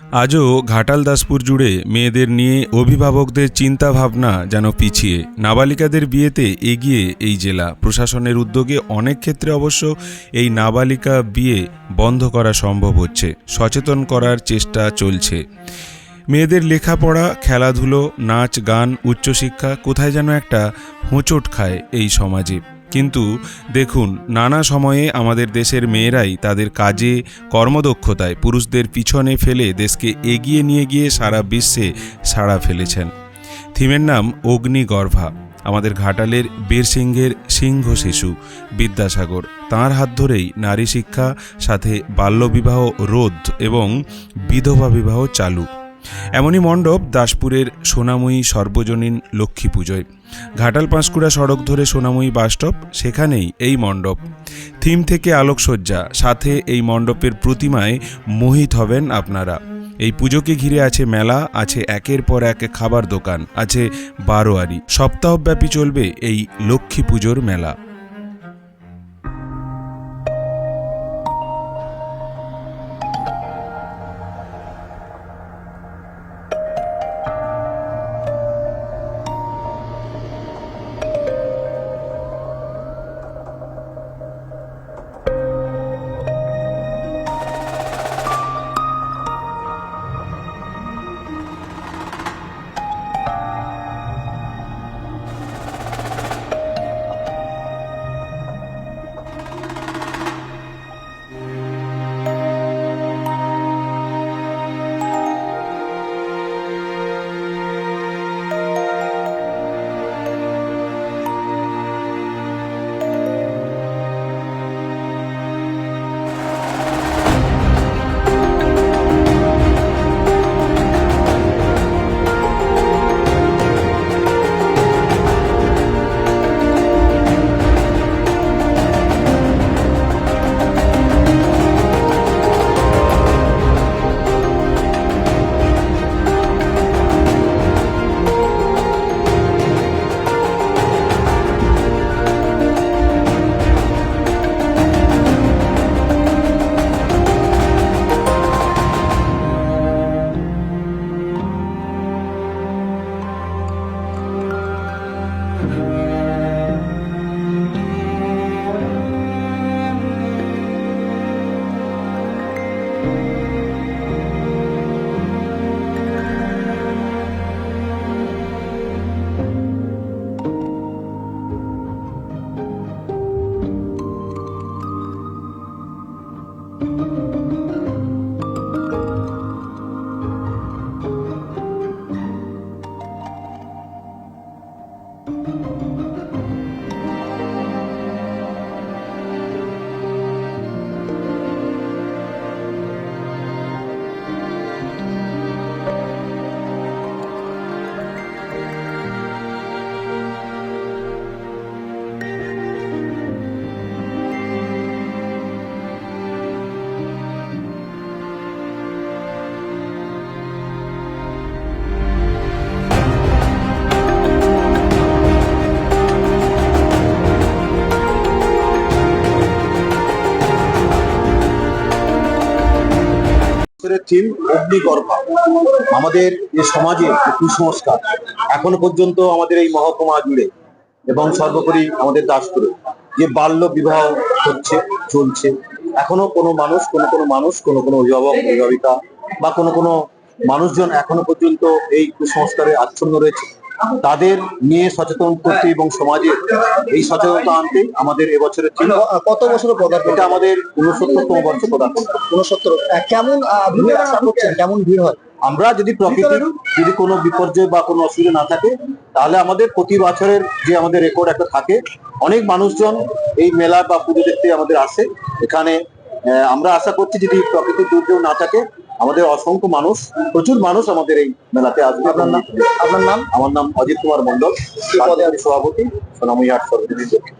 আজও ঘাটাল দাসপুর জুড়ে মেয়েদের নিয়ে অভিভাবকদের চিন্তা ভাবনা যেন পিছিয়ে। নাবালিকাদের বিয়েতে এগিয়ে এই জেলা। প্রশাসনের উদ্যোগে অনেক ক্ষেত্রে অবশ্য এই নাবালিকা বিয়ে বন্ধ করা সম্ভব হচ্ছে। সচেতন করার চেষ্টা চলছে। মেয়েদের লেখাপড়া, খেলাধুলো, নাচ, গান, উচ্চশিক্ষা কোথায় যেন একটা হোঁচট খায় এই সমাজে। কিন্তু দেখুন, নানা সময়ে আমাদের দেশের মেয়েরাই তাদের কাজে, কর্মদক্ষতায় পুরুষদের পিছনে ফেলে দেশকে এগিয়ে নিয়ে গিয়ে সারা বিশ্বে সাড়া ফেলেছেন। থিমের নাম অগ্নিগর্ভা। আমাদের ঘাটালের বীরসিংহের সিংহ শিশু বিদ্যাসাগর। তাঁর হাত ধরেই নারী শিক্ষা, সাথে বাল্যবিবাহ রোধ এবং বিধবা বিবাহ চালু। এমনই মণ্ডপ দাসপুরের সোনাময়ী সর্বজনীন লক্ষ্মী পুজোয়। ঘাটাল পাঁশকুড়া সড়ক ধরে সোনাময়ী বাসস্টপ সেখানেই এই মণ্ডপ। থিম থেকে আলোকসজ্জা, সাথে এই মণ্ডপের প্রতিমায় মোহিত হবেন আপনারা। এই পুজোকে ঘিরে আছে মেলা, আছে একের পর এক খাবার দোকান, আছে বারোয়ারি। সপ্তাহব্যাপী চলবে এই লক্ষ্মী পুজোর মেলা। বছরের থিম অগ্নিগর্ভা। আমাদের যে সমাজে কুসংস্কার, এখনও পর্যন্ত আমাদের এই মহকুমা জুড়ে এবং সর্বোপরি আমাদের দাসপুরে যে বাল্য বিবাহ হচ্ছে, চলছে, এখনও কোনো মানুষ, কোনো কোনো মানুষ, কোনো কোনো অভিভাবক অভিভাবিকা বা কোনো কোনো মানুষজন এখনও পর্যন্ত এই কুসংস্কারে আচ্ছন্ন রয়েছে। তাদের নিয়ে সচেতন করতে এবং সমাজে এই সচেতনতা আনতে আমাদের এবছরের কত বছর পদার্পণ এটা আমাদের উনসত্তরতম বর্ষ পদার্পণ উনসত্তর কেমন ভিড় আশা করছেন? কেমন ভিড় হয়? আমরা যদি প্রকৃতির যদি কোনো বিপর্যয় বা কোনো অসুবিধা না থাকে তাহলে আমাদের প্রতি বছরের যে আমাদের রেকর্ড একটা থাকে অনেক মানুষজন এই মেলা বা পুজো দেখতে আমাদের আসে। এখানে আহ, আমরা আশা করছি যদি প্রকৃতির দুর্যোগ না থাকে আমাদের অসংখ্য মানুষ প্রচুর মানুষ আমাদের এই মেলাতে আসবে। আপনার নাম? আপনার নাম? আমার নাম অজিত কুমার মন্ডল সভাপতি সর্বজনীন দক্ষিণ